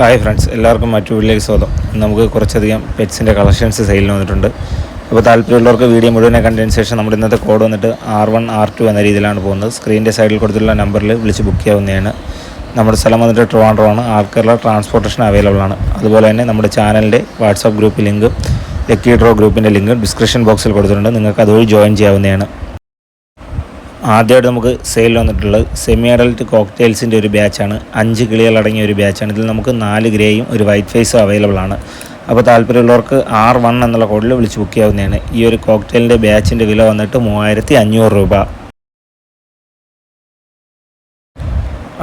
Hi friends എല്ലാവർക്കും മറ്റു വീട്ടിലേക്ക് സ്വാഗതം. നമുക്ക് കുറച്ചധികം പെറ്റ്സിന്റെ കളക്ഷൻസ് സെയിലിന് വന്നിട്ടുണ്ട്. അപ്പോൾ താല്പര്യമുള്ളവർക്ക് വീഡിയോ മുഴുവനെ കണ്ടതിന് ശേഷം നമ്മുടെ ഇന്നത്തെ കോഡ് വന്നിട്ട് ആർ വൺ ആർ ടു എന്ന രീതിയിലാണ് പോകുന്നത്. സ്ക്രീനിന്റെ സൈഡിൽ കൊടുത്തിട്ടുള്ള നമ്പറിൽ വിളിച്ച് ബുക്ക് ചെയ്യാവുന്നതാണ്. നമ്മുടെ സ്ഥലം വന്നിട്ട് ട്രിവാൻഡ്രമാണ് ആൾക്കാരുടെ ട്രാൻസ്പോർട്ടേഷൻ അവൈലബിൾ ആണ്. അതുപോലെ തന്നെ നമ്മുടെ ചാനലിന്റെ വാട്സാപ്പ് ഗ്രൂപ്പ് ലിങ്കും ലക്കി ഡ്രോ ഗ്രൂപ്പിന്റെ ലിങ്ക് ഡിസ്ക്രിപ്ഷൻ ബോക്സിൽ കൊടുത്തിട്ടുണ്ട്. നിങ്ങൾക്ക് അതുവഴി ജോയിൻ ചെയ്യാവുന്നതാണ്. ആദ്യമായിട്ട് നമുക്ക് സെയിൽ വന്നിട്ടുള്ളത് സെമി അഡൽട്ട് കോക്ടെയിൽസിന്റെ ഒരു ബാച്ചാണ് അഞ്ച് കിളികളടങ്ങിയ ഒരു ബാച്ചാണ് ഇതിൽ നമുക്ക് നാല് ഗ്രേയും ഒരു വൈറ്റ് ഫേസും അവൈലബിൾ ആണ്. അപ്പോൾ താല്പര്യമുള്ളവർക്ക് ആർ വൺ എന്നുള്ള കോഡിൽ വിളിച്ച് ബുക്ക് ചെയ്യാവുന്നതാണ്. ഈ ഒരു കോക്ടെയിലിന്റെ ബാച്ചിന്റെ വില വന്നിട്ട് മൂവായിരത്തി അഞ്ഞൂറ് രൂപ.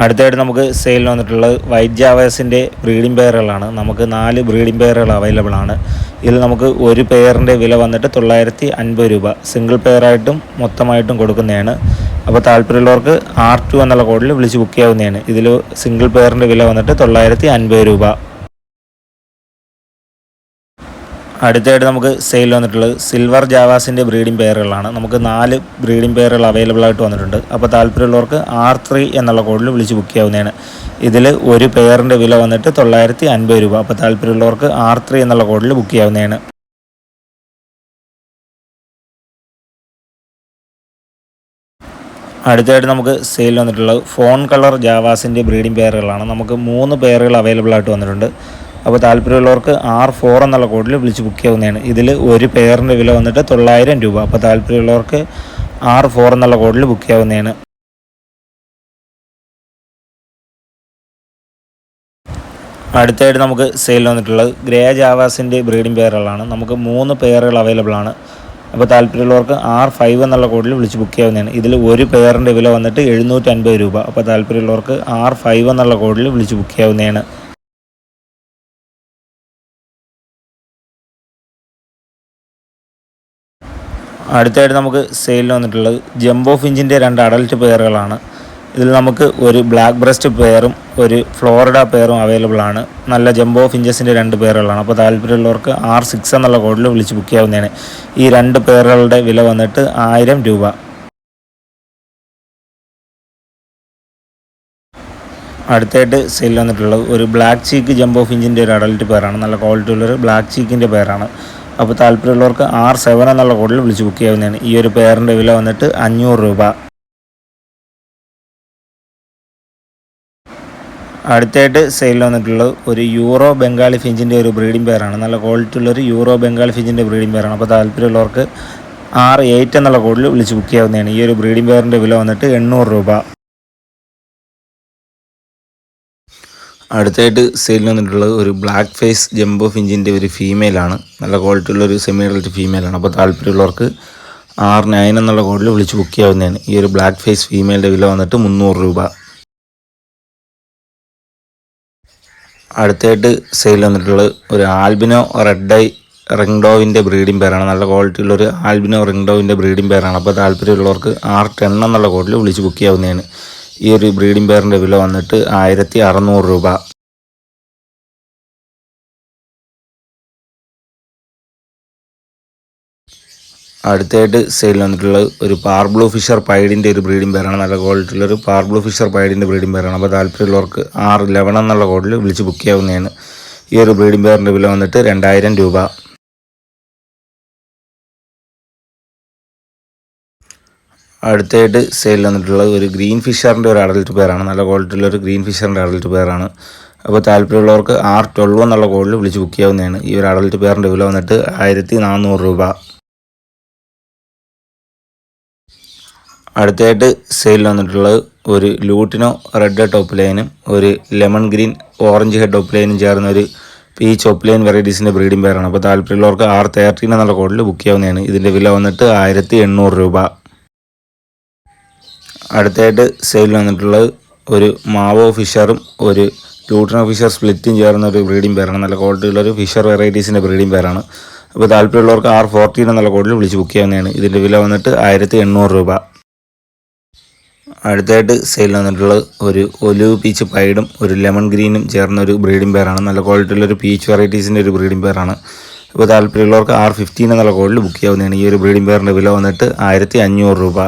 അടുത്തായിട്ട് നമുക്ക് സെയിലിന് വന്നിട്ടുള്ളത് വൈറ്റ് ബ്രീഡിംഗ് പെയറുകളാണ് നമുക്ക് നാല് ബ്രീഡിംഗ് പെയറുകൾ അവൈലബിൾ ആണ്. ഇതിൽ നമുക്ക് ഒരു പെയറിന്റെ വില വന്നിട്ട് തൊള്ളായിരത്തി അൻപത് രൂപ സിംഗിൾ പെയറായിട്ടും മൊത്തമായിട്ടും കൊടുക്കുന്നതാണ്. അപ്പോൾ താല്പര്യമുള്ളവർക്ക് ആർ ടു എന്നുള്ള കോഡിൽ വിളിച്ച് ബുക്ക് ചെയ്യാവുന്നതാണ്. ഇതിൽ സിംഗിൾ പെയറിന്റെ വില വന്നിട്ട് തൊള്ളായിരത്തി അൻപത് രൂപ. അടുത്തായിട്ട് നമുക്ക് സെയിൽ വന്നിട്ടുള്ളത് സിൽവർ ജാവാസിന്റെ ബ്രീഡിംഗ് പെയറുകളാണ് നമുക്ക് നാല് ബ്രീഡിംഗ് പെയറുകൾ അവൈലബിൾ ആയിട്ട് വന്നിട്ടുണ്ട്. അപ്പോൾ താല്പര്യമുള്ളവർക്ക് ആർ ത്രീ എന്നുള്ള കോഡിൽ വിളിച്ച് ബുക്ക് ചെയ്യാവുന്നതാണ്. ഇതിൽ ഒരു പെയറിന്റെ വില വന്നിട്ട് തൊള്ളായിരത്തി അൻപത് രൂപ. അപ്പോൾ താല്പര്യമുള്ളവർക്ക് ആർ ത്രീ എന്നുള്ള കോഡിൽ ബുക്ക് ചെയ്യാവുന്നതാണ്. അടുത്തായിട്ട് നമുക്ക് സെയിൽ വന്നിട്ടുള്ളത് ഫോൺ കളർ ജാവാസിന്റെ ബ്രീഡിംഗ് പെയറുകളാണ് നമുക്ക് മൂന്ന് പെയറുകൾ അവൈലബിൾ ആയിട്ട് വന്നിട്ടുണ്ട്. അപ്പോൾ താല്പര്യമുള്ളവർക്ക് ആർ ഫോർ എന്നുള്ള കോഡിൽ വിളിച്ച് ബുക്ക് ചെയ്യാവുന്നതാണ്. ഇതിൽ ഒരു പെയറിന്റെ വില വന്നിട്ട് തൊള്ളായിരം രൂപ. അപ്പോൾ താല്പര്യമുള്ളവർക്ക് ആർ ഫോർ എന്നുള്ള കോഡിൽ ബുക്ക് ചെയ്യാവുന്നതാണ്. അടുത്തായിട്ട് നമുക്ക് സെയിൽ വന്നിട്ടുള്ളത്. ഗ്രേ ജാവാസിന്റെ ബ്രീഡിംഗ് പെയറുകളാണ് നമുക്ക് മൂന്ന് പെയറുകൾ അവൈലബിൾ ആണ്. അപ്പോൾ താല്പര്യമുള്ളവർക്ക് ആർ ഫൈവ് എന്നുള്ള കോഡിൽ വിളിച്ച് ബുക്ക് ചെയ്യാവുന്നതാണ്. ഇതിൽ ഒരു പെയറിന്റെ വില വന്നിട്ട് എഴുന്നൂറ്റി അൻപത് രൂപ. അപ്പോൾ താല്പര്യമുള്ളവർക്ക് ആർ ഫൈവ് എന്നുള്ള കോഡിൽ വിളിച്ച് ബുക്ക് ചെയ്യാവുന്നതാണ്. അടുത്തായിട്ട് നമുക്ക് സെയിലിൽ വന്നിട്ടുള്ളത് ജംബോ ഫിഞ്ചിന്റെ രണ്ട് അഡൽട്ട് പെയറുകളാണ് ഇതിൽ നമുക്ക് ഒരു ബ്ലാക്ക് ബ്രസ്റ്റ് പെയറും ഒരു ഫ്ലോറിഡ പെയറും അവൈലബിൾ ആണ്. നല്ല ജംബോ ഫിഞ്ചസിന്റെ രണ്ട് പെയറുകളാണ് അപ്പോൾ താല്പര്യമുള്ളവർക്ക് ആർ സിക്സ് എന്നുള്ള കോഡിൽ വിളിച്ച് ബുക്ക് ചെയ്യാവുന്നതാണ്. ഈ രണ്ട് പെയറുകളുടെ വില വന്നിട്ട് ആയിരം രൂപ. അടുത്തായിട്ട് സെയിൽ വന്നിട്ടുള്ളത് ഒരു ബ്ലാക്ക് ചീക്ക് ജംബോ ഫിഞ്ചിന്റെ ഒരു അഡൽട്ട് പെയറാണ് നല്ല ക്വാളിറ്റി ഉള്ളൊരു ബ്ലാക്ക് ചീക്കിന്റെ പെയറാണ് അപ്പോൾ താല്പര്യമുള്ളവർക്ക് ആർ സെവൻ എന്നുള്ള കോഡിൽ വിളിച്ച് ബുക്ക് ചെയ്യാവുന്നതാണ്. ഈ ഒരു പെയറിന്റെ വില വന്നിട്ട് അഞ്ഞൂറ് രൂപ. അടുത്തായിട്ട് സെയിൽ വന്നിട്ടുള്ളത് ഒരു യൂറോ ബംഗാളി ഫിഞ്ചിന്റെ ഒരു ബ്രീഡിംഗ് പെയറാണ് നല്ല ക്വാളിറ്റി ഉള്ളൊരു യൂറോ ബംഗാളി ഫിഞ്ചിന്റെ ബ്രീഡിംഗ് പെയറാണ് അപ്പോൾ താല്പര്യമുള്ളവർക്ക് ആർ എയ്റ്റ് എന്നുള്ള കോഡിൽ വിളിച്ച് ബുക്ക് ചെയ്യാവുന്നതാണ്. ഈ ഒരു ബ്രീഡിംഗ് പെയറിന്റെ വില വന്നിട്ട് എണ്ണൂറ് രൂപ. അടുത്തായിട്ട് സെയിൽ വന്നിട്ടുള്ളത് ഒരു ബ്ലാക്ക് ഫേസ് ജംബോ ഫിഞ്ചിന്റെ ഒരു ഫീമെയിലാണ് നല്ല ക്വാളിറ്റി ഉള്ള ഒരു സെമി അഡൽട്ട് ഫീമെയിലാണ് അപ്പോൾ താല്പര്യമുള്ളവർക്ക് ആറ് നയൻ എന്നുള്ള കോഡിൽ വിളിച്ച് ബുക്ക് ചെയ്യാവുന്നതാണ്. ഈ ഒരു ബ്ലാക്ക് ഫേസ് ഫീമെയിലിന്റെ വില വന്നിട്ട് മുന്നൂറ് രൂപ. അടുത്തായിട്ട് സെയിൽ വന്നിട്ടുള്ളത് ഒരു ആൽബിനോ റെഡ് ഐ റിംഗ്ഡോവിന്റെ ബ്രീഡിംഗ് പേരാണ് നല്ല ക്വാളിറ്റി ഒരു ആൽബിനോ റിംഗ്ഡോവിന്റെ ബ്രീഡിംഗ് പേരാണ് അപ്പോൾ താല്പര്യമുള്ളവർക്ക് ആർ ടെൻ എന്നുള്ള കോഡിൽ വിളിച്ച് ബുക്ക് ചെയ്യാവുന്നതാണ്. ഈ ഒരു ബ്രീഡിംഗ് പെയറിന്റെ വില വന്നിട്ട് ആയിരത്തി അറുന്നൂറ് രൂപ. അടുത്തായിട്ട് സെയിൽ വന്നിട്ടുള്ളത് ഒരു പാർ ബ്ലൂ ഫിഷർ പൈഡിന്റെ ഒരു ബ്രീഡിംഗ് പേരാണ്. നല്ല ക്വാളിറ്റി ഉള്ളൊരു പാർ ബ്ലൂ ഫിഷർ പൈഡിന്റെ ബ്രീഡിംഗ് പേരാണ്. അപ്പോൾ താല്പര്യമുള്ളവർക്ക് ആർ ലെവൻ എന്നുള്ള കോഡിൽ വിളിച്ച് ബുക്ക് ചെയ്യാവുന്നതാണ്. ഈ ഒരു ബ്രീഡിംഗ് പേറിന്റെ വില വന്നിട്ട് രണ്ടായിരം രൂപ. അടുത്തായിട്ട് സെയിൽ വന്നിട്ടുള്ളത് ഒരു ഗ്രീൻ ഫിഷറിന്റെ ഒരു അഡൽട്ട് പെയറാണ് നല്ല ക്വാളിറ്റി ഉള്ള ഒരു ഗ്രീൻ ഫിഷറിന്റെ അഡൽട്ട് പെയറാണ് അപ്പോൾ താല്പര്യമുള്ളവർക്ക് ആർ ട്വൽവ് എന്നുള്ള കോഡിൽ വിളിച്ച് ബുക്ക് ചെയ്യാവുന്നതാണ്. ഈ ഒരു അഡൽട്ട് പെയറിന്റെ വില വന്നിട്ട് ആയിരത്തി നാനൂറ് രൂപ. അടുത്തായിട്ട് സെയിൽ വന്നിട്ടുള്ളത് ഒരു ലൂട്ടിനോ റെഡ് ടോപ്പ് ലൈനും ഒരു lemon green orange head top ലൈനും ചേർന്ന ഒരു ഈ ചോപ്പ് ലൈൻ വെറൈറ്റീസിന്റെ ബ്രീഡിംഗ് പേരാണ് അപ്പോൾ താല്പര്യമുള്ളവർക്ക് ആർ തേർട്ടീൻ എന്നുള്ള കോഡിൽ ബുക്ക് ചെയ്യാവുന്നതാണ്. ഇതിന്റെ വില വന്നിട്ട് ആയിരത്തി എണ്ണൂറ് രൂപ. അടുത്തായിട്ട് സെയിൽ വന്നിട്ടുള്ളത് ഒരു മാവോ ഫിഷറും ഒരു ട്യൂട്ടർ ഫിഷർ സ്പ്ലിറ്റും ചേർന്ന ഒരു ബ്രീഡിംഗ് പേരാണ് നല്ല ക്വാളിറ്റി ഉള്ള ഒരു ഫിഷർ വെറൈറ്റീസിന്റെ ബ്രീഡിംഗ് പേരാണ് അപ്പോൾ താല്പര്യമുള്ളവർക്ക് ആർ ഫോർട്ടീൻ എന്നുള്ള കോഡിൽ വിളിച്ച് ബുക്ക് ചെയ്യാവുന്നതാണ്. ഇതിന്റെ വില വന്നിട്ട് ആയിരത്തി എണ്ണൂറ് രൂപ. അടുത്തായിട്ട് സെയിൽ വന്നിട്ടുള്ളത് ഒരു ഒലിവ് പീച്ച് പൈഡും ഒരു ലെമൺ ഗ്രീനും ചേർന്ന ഒരു ബ്രീഡിംഗ് പേരാണ് നല്ല ക്വാളിറ്റി ഉള്ള ഒരു പീച്ച് വെറൈറ്റീസിന്റെ ഒരു ബ്രീഡിംഗ് പേരാണ് ഇപ്പോൾ താല്പര്യമുള്ളവർക്ക് ആർ ഫിഫ്റ്റീൻ എന്നുള്ള കോഡിൽ ബുക്ക് ചെയ്യാവുന്നതാണ്. ഈ ഒരു ബ്രീഡിംഗ് പേറിന്റെ വില വന്നിട്ട് ആയിരത്തി അഞ്ഞൂറ് രൂപ.